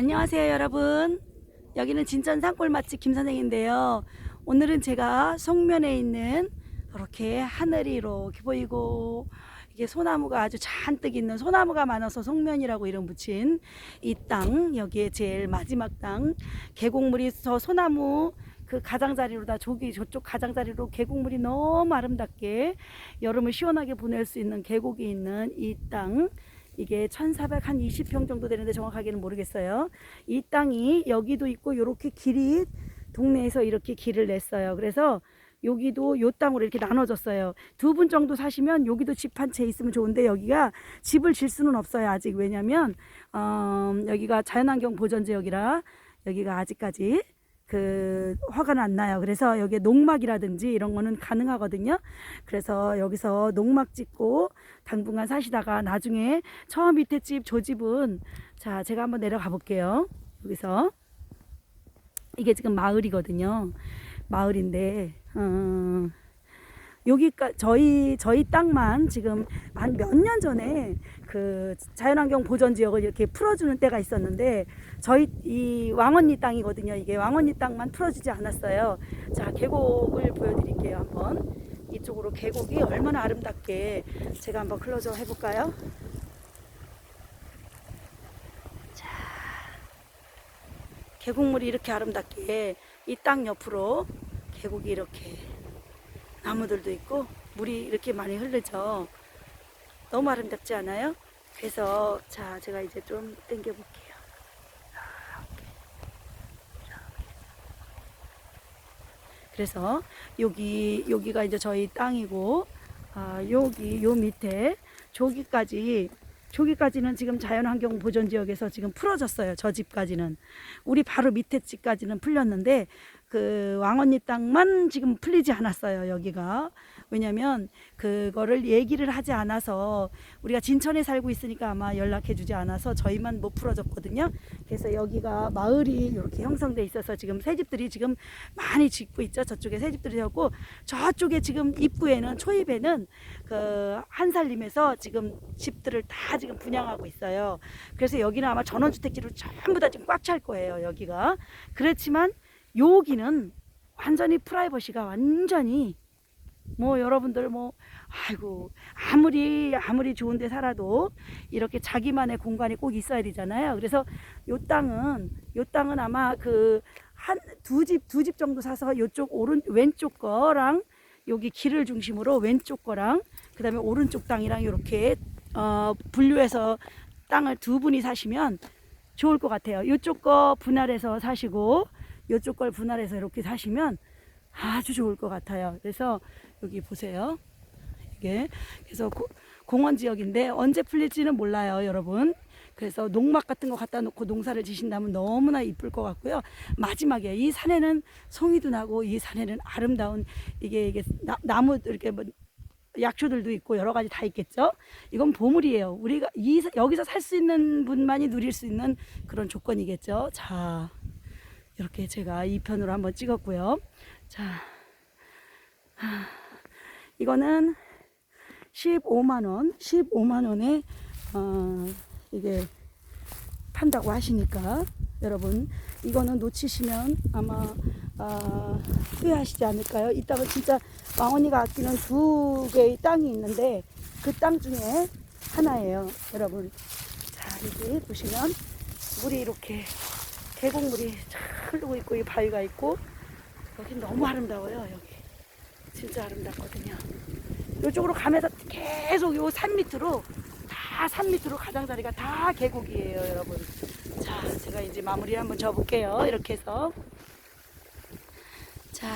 안녕하세요 여러분. 여기는 진천 산골 맛집 김선생인데요. 오늘은 제가 송면에 있는 이렇게 하늘이 이렇게 보이고 이게 소나무가 아주 잔뜩 있는 소나무가 많아서 송면이라고 이름 붙인 이 땅 여기에 제일 마지막 땅 계곡물이 저 소나무 그 가장자리로 다 저기 저쪽 가장자리로 계곡물이 너무 아름답게 여름을 시원하게 보낼 수 있는 계곡이 있는 이 땅 이게 1400한 20평 정도 되는데 정확하게는 모르겠어요. 이 땅이 여기도 있고 요렇게 길이 동네에서 이렇게 길을 냈어요. 그래서 여기도 요 땅으로 이렇게 나눠졌어요. 두 분 정도 사시면 여기도 집 한 채 있으면 좋은데 여기가 집을 질 수는 없어요. 아직 왜냐면 어, 여기가 자연환경 보전 지역이라 여기가 아직까지 그 화가 안 나요. 그래서 여기에 농막이라든지 이런 거는 가능하거든요. 그래서 여기서 농막 짓고 당분간 사시다가 나중에 처음 밑에 집, 저 집은 자 제가 한번 내려가 볼게요. 여기서 이게 지금 마을이거든요. 마을인데 어, 여기가 저희 저희 땅만 지금 한 몇 년 전에 그 자연환경 보전 지역을 이렇게 풀어주는 때가 있었는데 저희 이 왕언니 땅이거든요. 이게 왕언니 땅만 풀어주지 않았어요. 자 계곡을 보여드릴게요. 한번 이쪽으로 계곡이 얼마나 아름답게 제가 한번 클로저 해볼까요? 자 계곡물이 이렇게 아름답게 이 땅 옆으로 계곡이 이렇게 나무들도 있고 물이 이렇게 많이 흐르죠. 너무 아름답지 않아요? 그래서 자 제가 이제 좀 당겨 볼게요. 그래서 여기 여기가 이제 저희 땅이고 아 여기 요 밑에 저기까지 저기까지는 지금 자연환경 보전 지역에서 지금 풀어졌어요. 저 집까지는 우리 바로 밑에 집까지는 풀렸는데 그 왕언니 땅만 지금 풀리지 않았어요. 여기가 왜냐면 그거를 얘기를 하지 않아서 우리가 진천에 살고 있으니까 아마 연락해 주지 않아서 저희만 못 풀어졌거든요. 그래서 여기가 마을이 이렇게 형성돼 있어서 지금 새 집들이 지금 많이 짓고 있죠. 저쪽에 새 집들이 되었고 저쪽에 지금 입구에는 초입에는 그 한살림에서 지금 집들을 다 지금 분양하고 있어요. 그래서 여기는 아마 전원주택지로 전부 다 지금 꽉 찰 거예요. 여기가 그렇지만 여기는 완전히 프라이버시가 완전히 뭐 여러분들 뭐 아이고 아무리 아무리 좋은데 살아도 이렇게 자기만의 공간이 꼭 있어야 되잖아요. 그래서 요 땅은 요 땅은 아마 그 한 두 집 두 집 정도 사서 요쪽 오른 왼쪽 거랑 여기 길을 중심으로 왼쪽 거랑 그다음에 오른쪽 땅이랑 이렇게 어 분류해서 땅을 두 분이 사시면 좋을 것 같아요. 요쪽 거 분할해서 사시고 요쪽 걸 분할해서 이렇게 사시면 아주 좋을 것 같아요. 그래서 여기 보세요. 이게 그래서 고- 공원 지역인데 언제 풀릴지는 몰라요, 여러분. 그래서 농막 같은 거 갖다 놓고 농사를 지신다면 너무나 이쁠 것 같고요. 마지막에 이 산에는 송이도 나고 이 산에는 아름다운 이게 이게 나, 나무 이렇게 뭐 약초들도 있고 여러 가지 다 있겠죠. 이건 보물이에요. 우리가 이 여기서 살 수 있는 분만이 누릴 수 있는 그런 조건이겠죠. 자, 이렇게 제가 2편으로 한번 찍었고요. 자, 하, 이거는 15만 원, 15만 원에 어, 이게 판다고 하시니까 여러분 이거는 놓치시면 아마 아, 후회하시지 않을까요? 이 땅은 진짜 왕언니가 아끼는 두 개의 땅이 있는데 그 땅 중에 하나예요, 여러분. 자 여기 보시면 물이 이렇게 계곡물이 쫙 흐르고 있고 이 바위가 있고. 여기 너무 아름다워요 여기. 진짜 아름답거든요. 이쪽으로 가면서 계속 요 산 밑으로 다 산 밑으로 가장자리가 다 계곡이에요 여러분. 자 제가 이제 마무리 한번 져볼게요 이렇게 해서. 자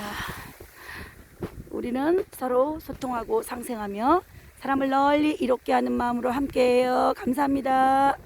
우리는 서로 소통하고 상생하며 사람을 널리 이롭게 하는 마음으로 함께해요. 감사합니다